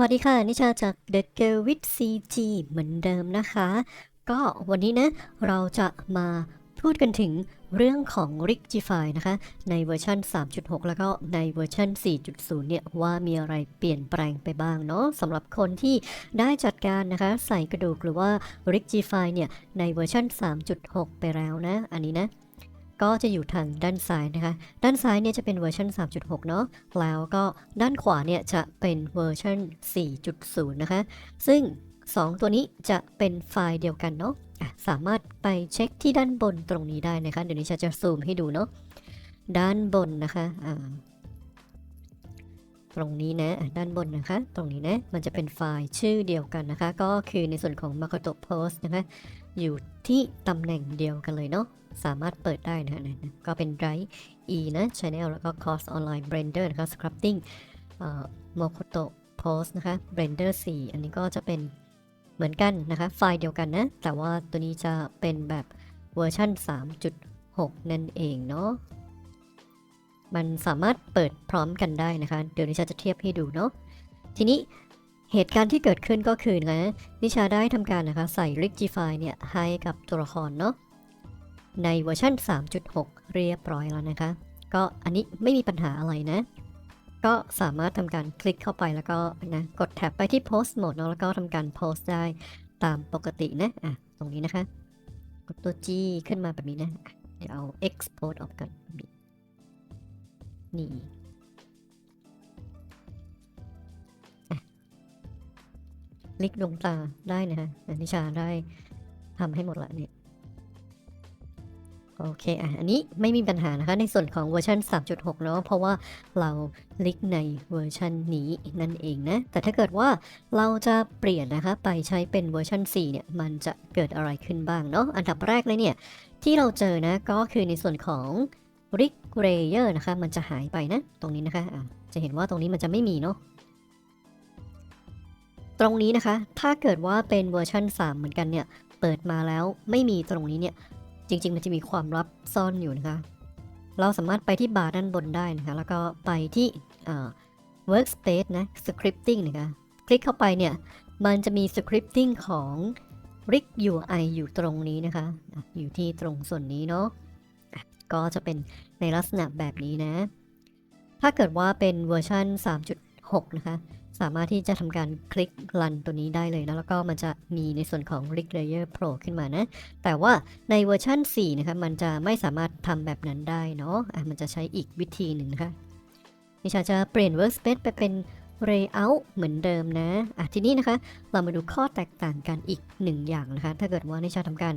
วัสดีค่ะ นิชาจาก The Girl with CG เหมือนเดิมนะคะ ก็วันนี้นะเราจะมาพูดกันถึงเรื่องของ Rigify นะคะ ในเวอร์ชัน 3.6 แล้วก็ในเวอร์ชัน 4.0 เนี่ย ว่ามีอะไรเปลี่ยนแปลงไปบ้างเนาะสำหรับคนที่ได้จัดการนะคะ ใส่กระดูกหรือว่า Rigify เนี่ย ในเวอร์ชัน 3.6 ไปแล้วนะ อันนี้นะ ก็จะอยู่ทางด้านซ้ายนะคะ ด้านซ้ายเนี่ยจะเป็นเวอร์ชัน3.6 เนาะ แล้วก็ด้านขวาเนี่ยจะเป็นเวอร์ชัน4.0 นะคะ ซึ่ง 2 ตัวนี้จะเป็นไฟล์เดียวกันเนาะะสามารถไปเช็คที่ด้านบนตรงนี้ได้นะคะ เดี๋ยวนี้ฉันจะซูมให้ดูเนาะ ด้านบนนะคะตรงนี้นะอะด้านบนนะคะ ตรงนี้นะ มันจะเป็นไฟล์ชื่อเดียวกันนะคะ ก็คือในส่วนของ Makoto Post นะคะ อยู่ที่ตำแหน่งเดียวกันเลยเนาะสามารถเปิดได้นะนะก็เป็น Drive E นะ Channel แล้วก็ Course Online Blender นะคะ Scripting เอ่อ Mokoto Post นะคะ Blender 4 อันนี้ก็จะเป็นเหมือนกันนะคะ ไฟล์เดียวกันนะ แต่ว่าตัวนี้จะเป็นแบบเวอร์ชัน3.6 นั่นเองเนาะมันสามารถเปิดพร้อมกันได้นะคะ เดี๋ยวนิชาจะเทียบให้ดูเนาะทีนี้ เหตุการณ์ที่เกิดขึ้นก็คือนะนิชาได้ทำการนะคะใส่ Rigify เนี่ยให้กับตัวละครเนาะในเวอร์ชัน3.6 เรียบร้อยแล้วนะคะ ก็อันนี้ไม่มีปัญหาอะไรนะ ก็สามารถทำการคลิกเข้าไปแล้วก็นะกดแท็บไปที่ post mode เนอะแล้วก็ทำการโพสต์ได้ตามปกตินะอะตรงนี้นะคะ กดตัว G ขึ้นมาแบบนี้นะอะเดี๋ยวเอา export ออกกันนี่ ลิกดวงตาได้นะฮะนิชาได้ทำให้หมดละเนี่ยโอเคอะอันนี้ไม่มีปัญหานะคะ ในส่วนของเวอร์ชัน3.6 เนาะเพราะว่าเราลิกในเวอร์ชันนี้นั่นเองนะ แต่ถ้าเกิดว่าเราจะเปลี่ยนนะคะ ไปใช้เป็นเวอร์ชัน4 เนี่ย มันจะเกิดอะไรขึ้นบ้างเนาะอันดับแรกเลยเนี่ย ที่เราเจอนะก็คือในส่วนของ Rig Layer นะคะ มันจะหายไปนะ ตรงนี้นะคะะจะเห็นว่าตรงนี้มันจะไม่มีเนาะ ตรงนี้นะคะ ถ้าเกิดว่าเป็นเวอร์ชัน3 เหมือนกันเนี่ย เปิดมาแล้วไม่มีตรงนี้เนี่ย จริง ๆ มันจะมีความลับซ่อนอยู่นะคะ เราสามารถไปที่บาร์ด้านบนได้นะคะ แล้วก็ไปที่เอ่อ workspace นะ scripting นะคะ คลิกเข้าไปเนี่ย มันจะมี scripting ของ rig UI อยู่ตรงนี้นะคะ อยู่ที่ตรงส่วนนี้เนาะอะก็จะเป็นในลักษณะแบบนี้นะ ถ้าเกิดว่าเป็นเวอร์ชัน3.6 นะคะ สามารถที่จะทำการคลิกรันตัวนี้ได้เลยนะ แล้วก็มันจะมีในส่วนของ rig layer pro ขึ้นมานะ แต่ว่าในเวอร์ชัน4นะคะมันจะไม่สามารถทำแบบนั้นได้เนาะอะมันจะใช้อีกวิธีหนึ่งนะคะนิชาจะเปลี่ยน workspace ไปเป็น layout เหมือนเดิมนะอะทีนี้นะคะ เรามาดูข้อแตกต่างกันอีกหนึ่งอย่างนะคะ ถ้าเกิดว่านิชาทำการ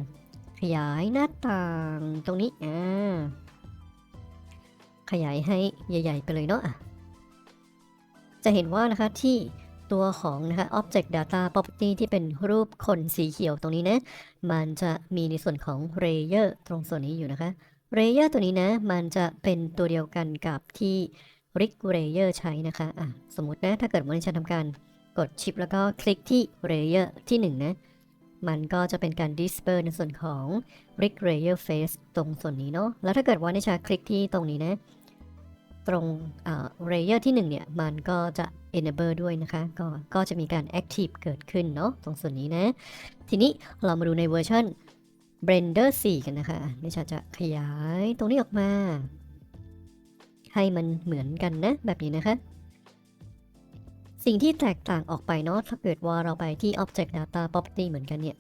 ขยายหน้าต่างตรงนี้อ่าขยายให้ใหญ่ ๆ ไปเลยเนาะอะ จะเห็นว่านะคะที่ตัวของนะคะ object data property ที่เป็นรูปคนสีเขียวตรงนี้นะ มันจะมีในส่วนของ layer ตรงส่วนนี้อยู่นะคะ layer ตัวนี้นะ มันจะเป็นตัวเดียวกันกับที่ rig layer ใช้นะคะอะสมมตินะ ถ้าเกิดว่าดิฉันทำการกดชิปแล้วก็คลิกที่ layer ที่ 1 นะ มันก็จะเป็นการ disperse ในส่วนของ rig layer face ตรงส่วนนี้เนาะ แล้วถ้าเกิดว่าดิฉันคลิกที่ตรงนี้นะ ตรงอ่า layer ที่ 1 เนี่ย มันก็จะ enable ด้วยนะคะ ก็ก็จะมีการ active เกิดขึ้นเนาะตรงส่วนนี้นะ ทีนี้เรามาดูในเวอร์ชัน Blender 4 กันนะคะนิชาจะขยายตรงนี้ออกมา ให้มันเหมือนกันนะ แบบนี้นะคะ สิ่งที่แตกต่างออกไปเนาะถ้าเกิดว่าเราไปที่ Object Data Property เหมือนกันเนี่ย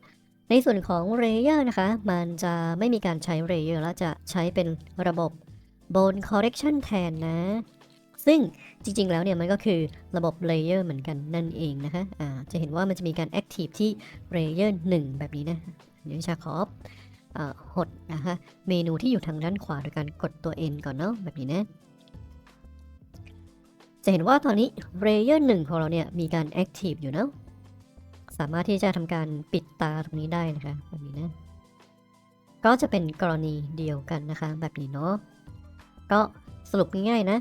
ในส่วนของ Layer นะคะ มันจะไม่มีการใช้ Layer แล้วจะใช้เป็นระบบ Bone Correction แทนนะ ซึ่งจริงๆ แล้วเนี่ยมันก็คือระบบ Layer เหมือนกันนั่นเองนะคะอ่าจะเห็นว่ามันจะมีการ Active ที่ Layer 1แบบนี้นะเดี๋ยวชาขอเอ่อหดนะคะเมนูที่อยู่ทางด้านขวาโดยการกดตัว N ก่อนเนาะแบบนี้นะจะเห็นว่าตอนนี้ Layer 1ของเราเนี่ยมีการ Active อยู่เนาะสามารถที่จะทำการปิดตาตรงนี้ได้นะคะแบบนี้นะ ก็จะเป็นกรณีเดียวกันนะคะ แบบนี้เนาะ ก็สรุปง่ายๆนะ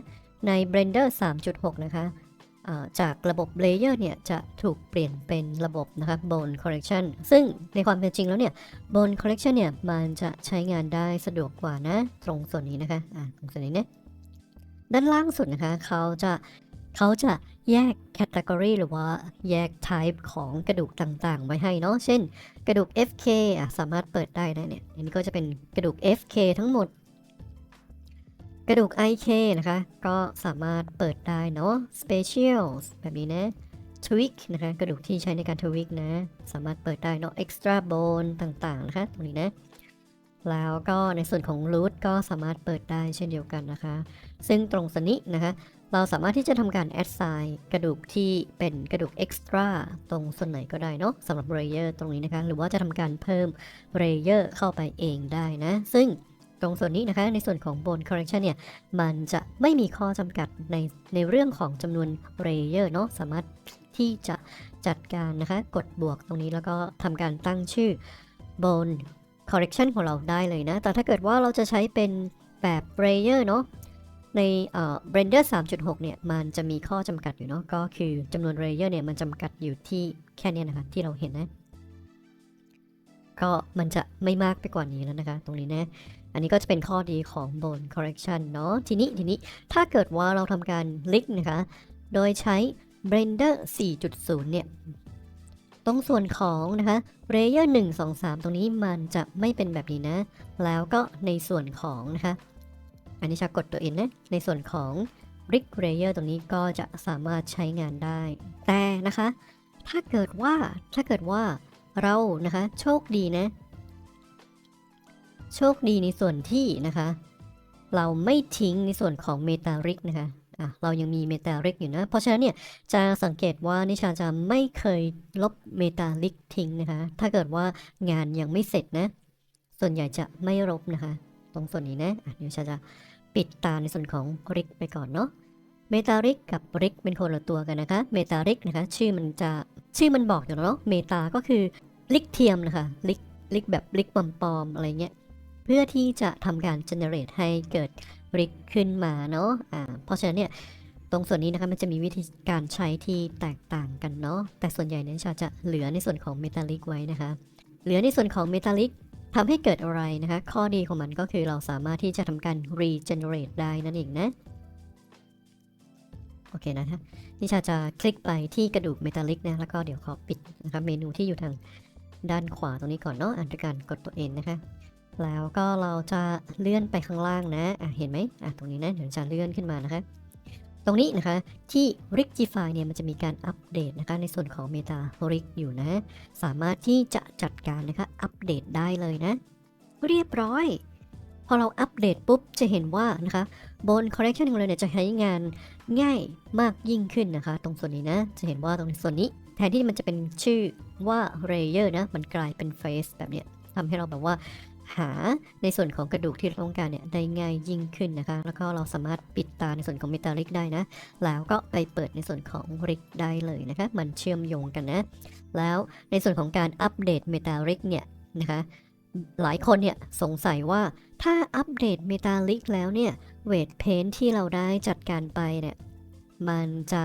ใน Blender 3.6 นะคะจากระบบ Layer เนี่ยจะถูกเปลี่ยนเป็นระบบนะคะ Bone Correction ซึ่งในความเป็นจริงแล้วเนี่ย Bone Correction เนี่ยมันจะใช้งานได้สะดวกกว่านะ ตรงส่วนนี้นะคะอ่าตรงส่วนนี้เนะด้านล่างสุดนะคะเขาจะเขาจะแยกแคตตากรีหรือว่าแยก type ของกระดูกต่างๆ ไว้ให้เนาะ เช่น กระดูก FK อะสามารถเปิดได้นะเนี่ย อันนี้ก็จะเป็นกระดูก FK ทั้งหมด กระดูก IK นะคะ ก็สามารถเปิดได้เนาะ Specials แบบนี้นะ Tweak นะคะ กระดูกที่ใช้ในการ tweak นะ สามารถเปิดได้เนาะ Extra bone ต่างๆนะคะ ตรงนี้นะ แล้วก็ในส่วนของ root ก็สามารถเปิดได้เช่นเดียวกันนะคะ ซึ่งตรงสนนี้นะคะ เราสามารถที่จะทำการ assign กระดูกที่เป็นกระดูก extra ตรงส่วนไหนก็ได้เนาะสำหรับ layer ตรงนี้นะคะ หรือว่าจะทำการเพิ่ม layer เข้าไปเองได้นะ ซึ่ง ตรงส่วนนี้นะคะในส่วนของ bone correction เนี่ยมันจะไม่มีข้อจำกัดในในเรื่องของจำนวน layer เนาะสามารถที่จะจัดการนะคะกดบวกตรงนี้แล้วก็ทำการตั้งชื่อ bone correction ของเราได้เลยนะ แต่ถ้าเกิดว่าเราจะใช้เป็นแบบ layer เนาะในเอ่อ Blender 3.6 เนี่ย มันจะมีข้อจำกัดอยู่เนาะก็คือจำนวน layer เนี่ย มันจำกัดอยู่ที่แค่นี้นะคะ ที่เราเห็นนะ ก็มันจะไม่มากไปกว่านี้แล้วนะคะ ตรงนี้นะ อันนี้ก็จะเป็นข้อดีของ bone correction เนาะทีนี้ทีนี้ถ้าเกิดว่าเราทำการลิกนะคะ โดยใช้ Blender 4.0 เนี่ย ตรงส่วนของนะคะ layer 1 2 3 ตรงนี้มันจะไม่เป็นแบบนี้นะ แล้วก็ในส่วนของนะคะ อันนี้ชากดตัวเองนะ ในส่วนของ Brick Layer ตรงนี้ก็จะสามารถใช้งานได้ แต่นะคะ ถ้าเกิดว่าถ้าเกิดว่า เรานะคะ โชคดีนะ โชคดีในส่วนที่นะคะ เราไม่ทิ้งในส่วนของเมตาริกนะคะอะเรายังมีเมตาริกอยู่นะ เพราะฉะนั้นเนี่ยจะสังเกตว่านิชาจะไม่เคยลบเมตาริกทิ้งนะคะ ถ้าเกิดว่างานยังไม่เสร็จนะ ส่วนใหญ่จะไม่ลบนะคะ ตรงส่วนนี้นะอะเดี๋ยวชาจะปิดตาในส่วนของริกไปก่อนเนาะเมตาริกกับริกเป็นคนละตัวกันนะคะ เมตาริกนะคะ ชื่อมันจะชื่อมันบอกอยู่แล้วเนาะ เมตาก็คือ ลิกเทียมนะคะลิกลิกแบบลิกปลอมๆอะไรเงี้ยเพื่อที่จะทำการ generate ให้เกิดริกขึ้นมาเนาะอ่าเพราะฉะนั้นเนี่ยตรงส่วนนี้นะคะมันจะมีวิธีการใช้ที่แตกต่างกันเนาะแต่ส่วนใหญ่เนี่ยชาจะเหลือในส่วนของเมตาลิกไว้นะคะ เหลือในส่วนของเมตาลิกทำให้เกิดอะไรนะคะ ข้อดีของมันก็คือเราสามารถที่จะทำการ regenerate ได้นั่นเองนะโอเคนะคะนิชาจะคลิกไปที่กระดูกเมทัลลิกนะแล้วก็เดี๋ยวขอปิดนะคะเมนูที่อยู่ทาง ด้านขวาตรงนี้ก่อนเนาะอันด้วยการกดตัวเองนะคะ แล้วก็เราจะเลื่อนไปข้างล่างนะอะเห็นไหมอะตรงนี้นะเดี๋ยวจะเลื่อนขึ้นมานะคะ ตรงนี้นะคะที่ Rigify เนี่ยมันจะมีการอัปเดตนะคะ ในส่วนของ Meta Rig อยู่นะ สามารถที่จะจัดการนะคะอัปเดตได้เลยนะ เรียบร้อยพอเราอัปเดตปุ๊บจะเห็นว่านะคะบน correction ของเราเนี่ยจะใช้งานง่ายมากยิ่งขึ้นนะคะ ตรงส่วนนี้นะ จะเห็นว่าตรงส่วนนี้ แทนที่มันจะเป็นชื่อว่า layer นะ มันกลายเป็น face แบบเนี้ยทำให้เราแบบว่าหาในส่วนของกระดูกที่เราต้องการเนี่ยได้ง่ายยิ่งขึ้นนะคะ แล้วก็เราสามารถปิดตาในส่วนของเมตาลิกได้นะ แล้วก็ไปเปิดในส่วนของริกได้เลยนะคะ มันเชื่อมโยงกันนะ แล้วในส่วนของการอัปเดตเมตาลิกเนี่ยนะคะ หลายคนเนี่ยสงสัยว่าถ้าอัปเดตเมตาลิกแล้วเนี่ยเวทเพนที่เราได้จัดการไปเนี่ยมันจะ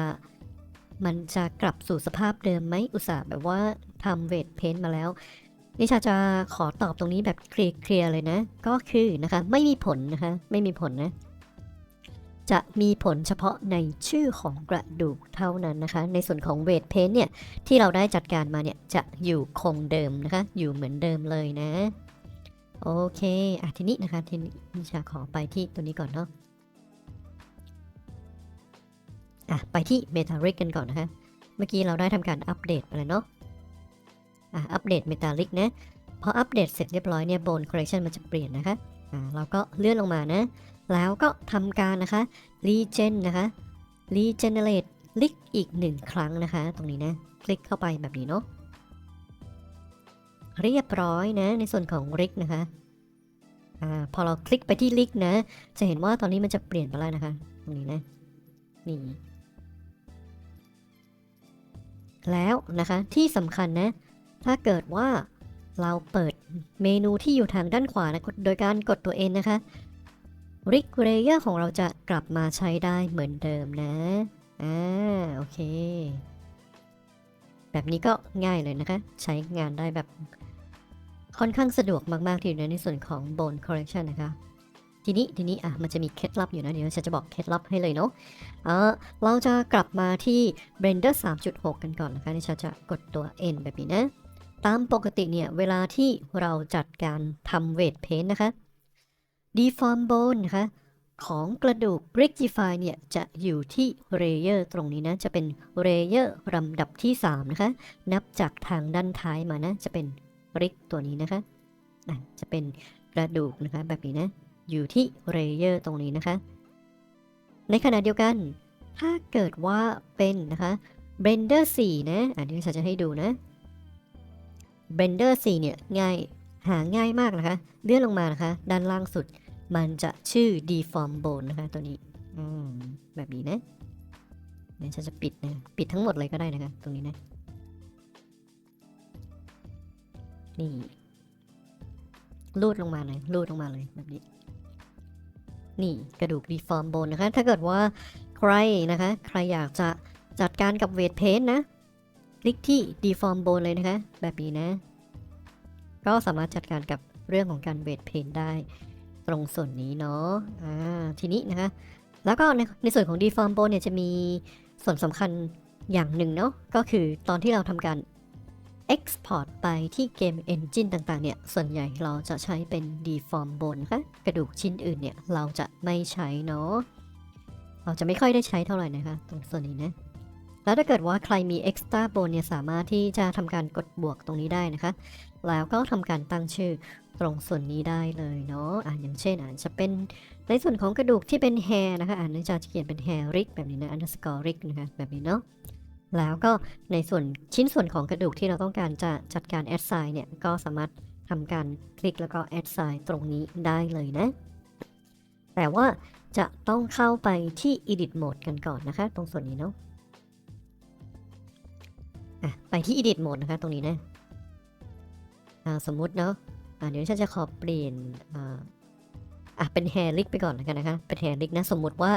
มันจะกลับสู่สภาพเดิมไหมอุตส่าห์แบบว่าทำเวทเพนต์มาแล้ว นิชาจะขอตอบตรงนี้แบบเคลียร์เลยนะ ก็คือนะคะ ไม่มีผลนะคะ ไม่มีผลนะ จะมีผลเฉพาะในชื่อของกระดูกเท่านั้นนะคะ ในส่วนของเวทเพนเนี่ย ที่เราได้จัดการมาเนี่ย จะอยู่คงเดิมนะคะ อยู่เหมือนเดิมเลยนะ โอเคอะทีนี้นะคะ ทีนี้นิชาขอไปที่ตัวนี้ก่อนเนาะ อะไปที่ m e t a l i c กันก่อนนะคะเมื่อกี้เราได้ทำการอัปเดตไปแล้วเนาะ อะอัปเดต Metallic นะ พออัปเดตเสร็จเรียบร้อยเนี่ย Bone Correction มันจะเปลี่ยนนะคะ อ่าเราก็เลื่อนลงมานะ แล้วก็ทำการนะคะ Regen นะคะ Regenerate ลิกอีกหนึ่งครั้งนะคะ ตรงนี้นะ คลิกเข้าไปแบบนี้เนาะ เรียบร้อยนะในส่วนของลิกนะคะอ่าพอเราคลิกไปที่ลิกนะ จะเห็นว่าตอนนี้มันจะเปลี่ยนไปแล้วนะคะ ตรงนี้นะ นี่ แล้วนะคะ ที่สำคัญนะ ถ้าเกิดว่าเราเปิดเมนูที่อยู่ทางด้านขวานะกดโดยการกดตัวเองนะคะ r i g r a y e r ของเราจะกลับมาใช้ได้เหมือนเดิมนะ อ่า โอเค แบบนี้ก็ง่ายเลยนะคะ ใช้งานได้แบบค่อนข้างสะดวกมาก ๆ ทีเดียวในส่วนของ Bone Correction นะคะ ทีนี้ทีนี้อะมันจะมีเคล็ดลับอยู่นะเดี๋ยวฉันจะบอกเคล็ดลับให้เลยเนาะเออเราจะกลับมาที่ Blender 3.6 กันก่อนนะคะนี่ฉันจะกดตัว N แบบนี้นะ ตามปกติเนี่ย เวลาที่เราจัดการทำเวทเพนนะคะ deform bone นะคะของกระดูก Brigify เนี่ยจะอยู่ที่เรเยอร์ตรงนี้นะ จะเป็นเรเยอร์ลำดับที่ 3 นะคะ นับจากทางด้านท้ายมานะ จะเป็นริกตัวนี้นะคะะจะเป็นกระดูกนะคะแบบนี้นะ อยู่ที่เรเยอร์ตรงนี้นะคะ ในขณะเดียวกัน ถ้าเกิดว่าเป็นนะคะ Blender 4 นะ อันนี้ฉันจะให้ดูนะ Blender 4 เนี่ยง่ายหาง่ายมากนะคะ เลื่อนลงมานะคะ ด้านล่างสุด มันจะชื่อ deform bone นะคะ ตัวนี้แบบนี้นะเดี๋ยวฉันจะปิดนะ ปิดทั้งหมดเลยก็ได้นะคะ ตรงนี้นะ นี่ ลูดลงมาเลย ลูดลงมาเลยแบบนี้ นี่กระดูก deform bone นะคะ ถ้าเกิดว่าใครนะคะ ใครอยากจะจัดการกับเวทเพนนะ คลิกที่ deform bone เลยนะคะ แบบนี้นะ ก็สามารถจัดการกับเรื่องของการเวทเพนได้ ตรงส่วนนี้เนาะอ่าทีนี้นะคะ แล้วก็ในในส่วนของ deform bone เนี่ยจะมีส่วนสำคัญอย่างหนึ่งเนาะก็คือตอนที่เราทำการ export ไปที่เกม engine ต่างๆ เนี่ย ส่วนใหญ่เราจะใช้เป็น deform bone นคะกระดูกชิ้นอื่นเนี่ย เราจะไม่ใช้เนาะ เราจะไม่ค่อยได้ใช้เท่าไหร่นะคะ ตรงส่วนนี้นะ แล้วถ้าเกิดว่าใครมี extra bone เนี่ย สามารถที่จะทำการกดบวกตรงนี้ได้นะคะ แล้วก็ทำการตั้งชื่อตรงส่วนนี้ได้เลยเนาะ อ่าอย่างเช่นอาจจะเป็นในส่วนของกระดูกที่เป็น hair นะคะ อ่านจะเขียนเป็น hair rig แบบนี้นะ underscore rig นะคะ แบบนี้เนาะ แล้วก็ในส่วนชิ้นส่วนของกระดูกที่เราต้องการจะจัดการ add sign เนี่ยก็สามารถทำการคลิกแล้วก็ add sign ตรงนี้ได้เลยนะ แต่ว่าจะต้องเข้าไปที่ edit mode กันก่อนนะคะ ตรงส่วนนี้เนาะะไปที่ edit mode นะคะ ตรงนี้นะสมมุติเนาะอ่าเดี๋ยวฉันจะขอเปลี่ยน อะเป็น hair rig ไปก่อนแล้วกันนะคะเป็น hair rig นะสมมุติว่า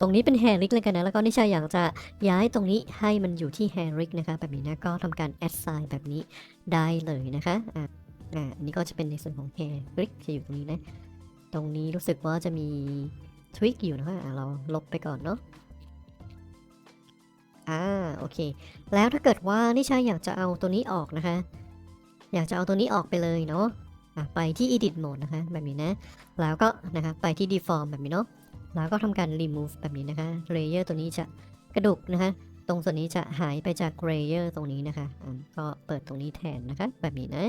ตรงนี้เป็น hair rig เลยกันนะแล้วก็นิชาอยากจะย้ายตรงนี้ให้มันอยู่ที่ hair rig นะคะแบบนี้นะก็ทำการ add sign แบบนี้ได้เลยนะคะอ่าอ่าอันนี้ก็จะเป็นในส่วนของ hair rig จะอยู่ตรงนี้นะตรงนี้รู้สึกว่าจะมี tweak อยู่นะคะอ่าเราลบไปก่อนเนาะอ่าโอเค แล้วถ้าเกิดว่านิชาอยากจะเอาตัวนี้ออกนะคะ อยากจะเอาตัวนี้ออกไปเลยเนาะ อะไปที่ edit mode นะคะ แบบนี้นะ แล้วก็นะคะไปที่ deform แบบนี้เนาะ แล้วก็ทำการ remove แบบนี้นะคะ layer ตัวนี้จะกระดูกนะคะ ตรงส่วนนี้จะหายไปจาก layer ตรงนี้นะคะ ก็เปิดตรงนี้แทนนะคะ แบบนี้นะ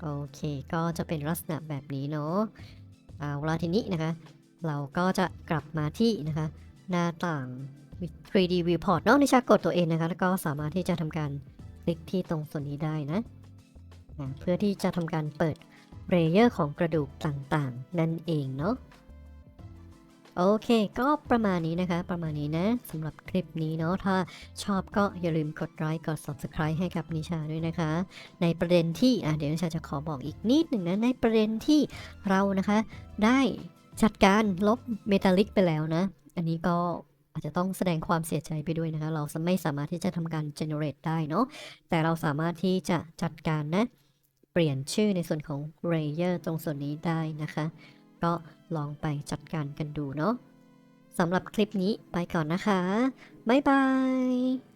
โอเค ก็จะเป็นลักษณะแบบนี้เนาะเอาละทีนี้นะคะ เราก็จะกลับมาที่นะคะ หน้าต่าง 3D viewport เนาะนิชากดตัวเองนะคะ แล้วก็สามารถที่จะทำการคลิกที่ตรงส่วนนี้ได้นะ อะเพื่อที่จะทำการเปิดเลเยอร์ของกระดูกต่างๆ นั่นเองเนาะโอเค ก็ประมาณนี้นะคะ ประมาณนี้นะสำหรับคลิปนี้เนาะ ถ้าชอบก็อย่าลืมกดไลค์ กด subscribe ให้กับนิชาด้วยนะคะ ในประเด็นที่ อะ เดี๋ยวนิชาจะขอบอกอีกนิดหนึ่งนะ ในประเด็นที่เรานะคะ ได้จัดการลบเมทัลลิกไปแล้วนะ อันนี้ก็อาจจะต้องแสดงความเสียใจไปด้วยนะคะ เราไม่สามารถที่จะทำการ generate ได้เนาะ แต่เราสามารถที่จะจัดการนะ เปลี่ยนชื่อในส่วนของ layer ตรงส่วนนี้ได้นะคะ ก็ลองไปจัดการกันดูเนาะสำหรับคลิปนี้ไปก่อนนะคะ บ๊ายบาย